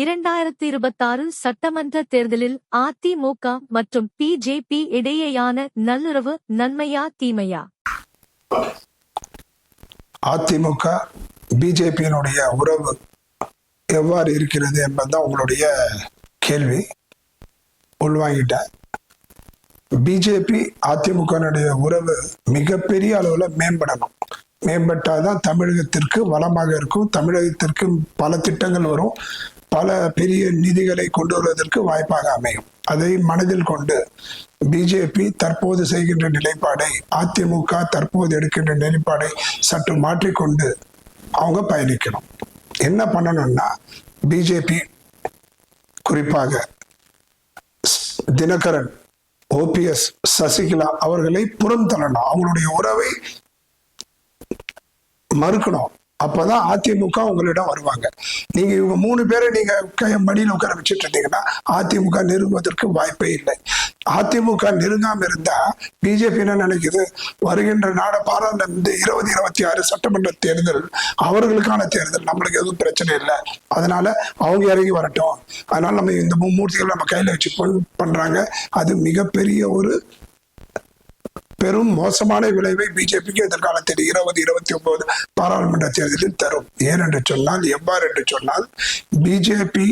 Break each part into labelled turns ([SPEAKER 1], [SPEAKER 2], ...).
[SPEAKER 1] இரண்டாயிரத்தி இருபத்தாறு சட்டமன்ற தேர்தலில் அதிமுக மற்றும் பிஜேபி இடையேயான நல்லுறவு நன்மையா தீமையா?
[SPEAKER 2] அதிமுக பிஜேபியினுடைய உறவு எவ்வாறு இருக்கிறது என்பதுதான் உங்களுடைய கேள்வி. உள்வாங்கிட்டேன். பிஜேபி அதிமுகனுடைய உறவு மிகப்பெரிய அளவில் மேம்படணும். மேம்பட்டாதான் தமிழகத்திற்கு வளமாக இருக்கும். தமிழகத்திற்கு பல திட்டங்கள் வரும். பல பெரிய நிதிகளை கொண்டு வருவதற்கு வாய்ப்பாக அமையும். அதை மனதில் கொண்டு பிஜேபி தற்போது செய்கின்ற நிலைப்பாடை அதிமுக தற்போது எடுக்கின்ற நிலைப்பாடை சற்று மாற்றிக்கொண்டு அவங்க பயணிக்கணும். என்ன பண்ணணும்னா பிஜேபி குறிப்பாக தினகரன் ஓபிஎஸ் சசிகலா அவர்களை புறம் தள்ளணும் அவங்களுடைய உறவை மறுக்கணும். அப்பதான் அதிமுக உங்களிடம் வருவாங்க. நீங்க இவங்க மூணு பேரை நீங்க மடியில் உட்கார வச்சுட்டு இருந்தீங்கன்னா அதிமுக நெருங்குவதற்கு வாய்ப்பே இல்லை. அதிமுக நெருங்காம இருந்தா பிஜேபி என்ன நினைக்குது? வருகின்ற நாட பாராளுமன்ற இருபது இருபத்தி ஆறு சட்டமன்ற தேர்தல் அவர்களுக்கான தேர்தல் நம்மளுக்கு எதுவும் பிரச்சனை இல்லை. அதனால அவங்க இறங்கி வரட்டும். அதனால நம்ம இந்த மூர்த்திகள் நம்ம கையில வச்சு பண்றாங்க. அது மிகப்பெரிய ஒரு பெரும் மோசமான விளைவை பிஜேபிக்கு எதிர்காலத்தில் இருபது இருபத்தி ஒன்பது பாராளுமன்ற தேர்தலில் தரும். ஏனென்று சொன்னால் எவ்வாறு என்று சொன்னால் பிஜேபி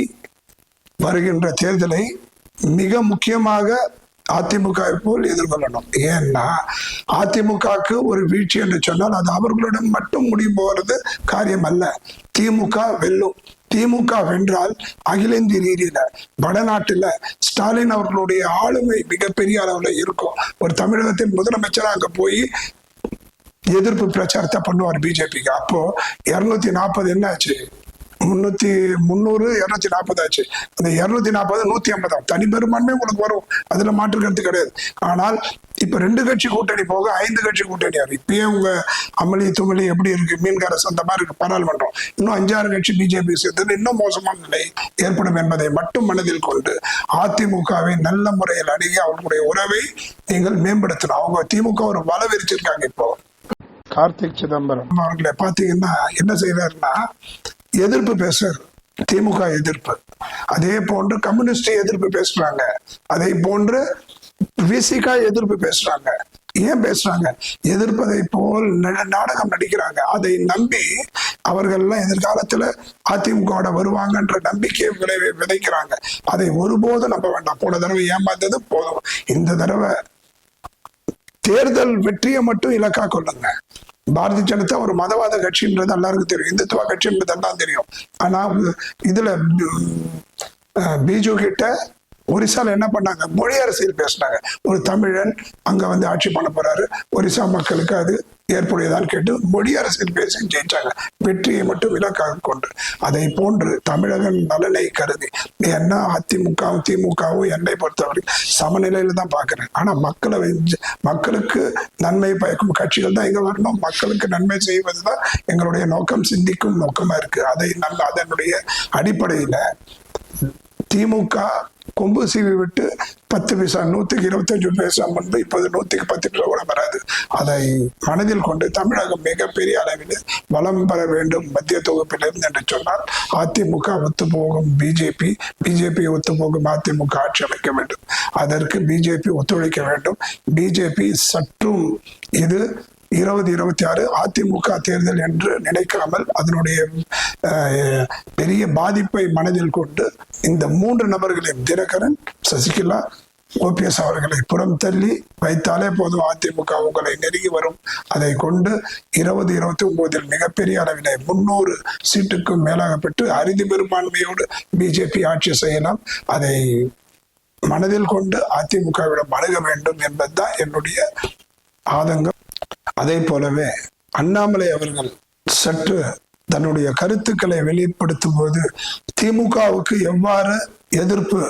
[SPEAKER 2] வருகின்ற தேர்தலை மிக முக்கியமாக அதிமுக போல் எதிர்கொள்ளணும். ஏன்னா அதிமுகவுக்கு ஒரு வீழ்ச்சி என்று சொன்னால் அது அவர்களிடம் மட்டும் முடியும் போகிறது காரியம் அல்ல திமுக வெல்லும். திமுக வென்றால் அகில இந்திய ரீதியில வடநாட்டுல ஸ்டாலின் அவர்களுடைய ஆளுமை மிகப்பெரிய அளவுல இருக்கும். ஒரு தமிழகத்தின் முதலமைச்சராக அங்க போய் எதிர்ப்பு பிரச்சாரத்தை பண்ணுவார் பிஜேபிக்கு. அப்போ இருநூத்தி நாற்பது என்ன ஆச்சு? முன்னூத்தி முந்நூறு இருநூத்தி நாற்பது ஆச்சு. அந்த இருநூத்தி நாற்பது நூத்தி ஐம்பதாம் தனி. பெரும்பான்மை உங்களுக்கு வரும். அதுல மாற்று கருத்து கிடையாது. ஆனால் இப்ப ரெண்டு கட்சி கூட்டணி போக ஐந்து கட்சி கூட்டணி ஆகும் இப்பயே உங்க அமளி துமளி எப்படி இருக்கு? மீன்கார சொந்தமா இருக்கு. பாராளுமன்றம். இன்னும் அஞ்சாறு கட்சி பிஜேபி சேர்த்து இன்னும் மோசமான நிலை ஏற்படும் என்பதை மட்டும் மனதில் கொண்டு அதிமுகவை நல்ல முறையில் அணுகி அவர்களுடைய உறவை நீங்கள் மேம்படுத்தணும். அவங்க திமுக ஒரு வள விரிச்சிருக்காங்க இப்போ. கார்த்திக் சிதம்பரம். அவர்களை பாத்தீங்கன்னா என்ன செய்யறாருன்னா எதிர்ப்பு பேசுறது திமுக எதிர்ப்பு. அதே போன்று கம்யூனிஸ்ட் எதிர்ப்பு பேசுறாங்க. அதே போன்று விசிகா எதிர்ப்பு பேசுறாங்க. ஏன் பேசுறாங்க? எதிர்ப்பதை போல் ந- நாடகம் நடிக்கிறாங்க. அதை நம்பி அவர்கள்லாம் எதிர்காலத்துல அதிமுக வருவாங்கன்ற நம்பிக்கையை விளைவை விதைக்கிறாங்க. அதை ஒருபோதும் நம்ப வேண்டாம். போன தடவை ஏமாந்தது போதும். இந்த தடவை தேர்தல் வெற்றியை மட்டும் இலக்கா கொள்ளுங்க. பாரதிய ஜனதா ஒரு மதவாத கட்சின்றது எல்லாருக்கும் தெரியும். இந்துத்துவ கட்சின்றது எல்லாம் தெரியும். ஆனா இதுல பிஜு கிட்ட ஒரிசால என்ன பண்ணாங்க? மொழி அரசியல் பேசினாங்க. ஒரு தமிழன் அங்க வந்து ஆட்சி பண்ண போறாரு. ஒரிசா மக்களுக்கு அது ஏற்புடையதான்னு கேட்டு மொழி அரசியல் பேசி ஜெயிச்சாங்க. வெற்றியை மட்டும் இலக்காக கொண்டு. அதை போன்று தமிழக நலனை கருதி என்ன அதிமுகவும் திமுகவும் என்னை பொறுத்தவரை சமநிலையில தான் பாக்குறேன் ஆனா மக்களை மக்களுக்கு நன்மை பயக்கும் கட்சிகள் தான் எங்க வரணும். மக்களுக்கு நன்மை செய்வதுதான் எங்களுடைய நோக்கம் சிந்திக்கும் நோக்கமா இருக்கு. அதை நம்ம அதனுடைய அடிப்படையில திமுக கொம்பு சீவி விட்டு பத்து பைசா நூற்றுக்கு இருபத்தஞ்சு பைசா முன்பு இப்போது நூற்றுக்கு பத்து பைசா கூட வராது. அதை மனதில் கொண்டு தமிழகம் மிகப்பெரிய அளவில் வளம் பெற வேண்டும் மத்திய தொகுப்பிலிருந்து என்று சொன்னால் அதிமுக ஒத்துப்போகும் பிஜேபி பிஜேபி ஒத்து போகும் அதிமுக ஆட்சி அமைக்க வேண்டும். அதற்கு பிஜேபி ஒத்துழைக்க வேண்டும். பிஜேபி சற்றும் இது இருபது இருபத்தி ஆறு அதிமுக தேர்தல் என்று நினைக்காமல் அதனுடைய பெரிய பாதிப்பை மனதில் கொண்டு இந்த மூன்று நபர்களையும் தினகரன் சசிகலா ஓபிஎஸ் அவர்களை புறம் தள்ளி வைத்தாலே போதும் அதிமுக உங்களை நெருங்கி வரும். அதை கொண்டு இருபது இருபத்தி ஒன்பதில் மிகப்பெரிய அளவிலே முன்னூறு சீட்டுக்கும் மேலாக பெற்று அறுதி பெரும்பான்மையோடு பிஜேபி ஆட்சி செய்யலாம். அதை மனதில் கொண்டு அதிமுகவிடம் அணுக வேண்டும் என்பதுதான் என்னுடைய ஆதங்கம். அதே போலவே அண்ணாமலை அவர்கள் சற்று தன்னுடைய கருத்துக்களை வெளிப்படுத்தும் போது திமுகவுக்கு எவ்வாறு எதிர்ப்பு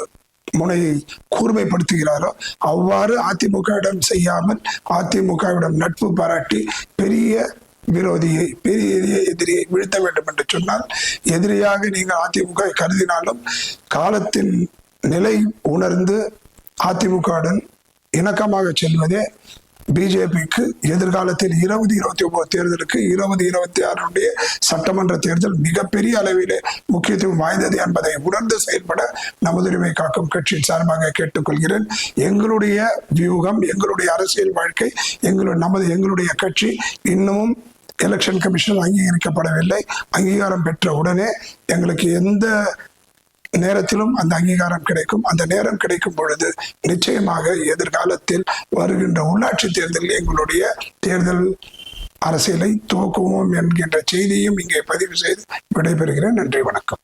[SPEAKER 2] முனையை கூர்மைப்படுத்துகிறாரோ அவ்வாறு அதிமுகவிடம் செய்யாமல் அதிமுகவிடம் நட்பு பாராட்டி பெரிய விரோதியை பெரிய எதிரியை வீழ்த்த வேண்டும் என்று சொன்னால் எதிரியாக நீங்கள் அதிமுக கருதினாலும் காலத்தின் நிலை உணர்ந்து அதிமுகவுடன் இணக்கமாக செல்வதே பிஜேபிக்கு எதிர்காலத்தில் இருபது இருபத்தி ஒன்பது தேர்தலுக்கு இருபது இருபத்தி ஆறுடைய சட்டமன்ற தேர்தல் மிகப்பெரிய அளவிலே முக்கியத்துவம் வாய்ந்தது என்பதை உணர்ந்து செயல்பட நமதுரிமை காக்கும் கட்சியின் சார்பாக கேட்டுக்கொள்கிறேன். எங்களுடைய வியூகம் எங்களுடைய அரசியல் வாழ்க்கை எங்களுடைய நமது எங்களுடைய கட்சி இன்னமும் எலெக்ஷன் கமிஷன் அங்கீகரிக்கப்படவில்லை. அங்கீகாரம் பெற்ற உடனே எங்களுக்கு எந்த நேரத்திலும் அந்த அங்கீகாரம் கிடைக்கும். அந்த நேரம் கிடைக்கும் பொழுது நிச்சயமாக எதிர்காலத்தில் வருகின்ற உள்ளாட்சி தேர்தலில் எங்களுடைய தேர்தல் அரசியலை துவக்குவோம் என்கின்ற செய்தியும் இங்கே பதிவு செய்து விடைபெறுகிறேன். நன்றி வணக்கம்.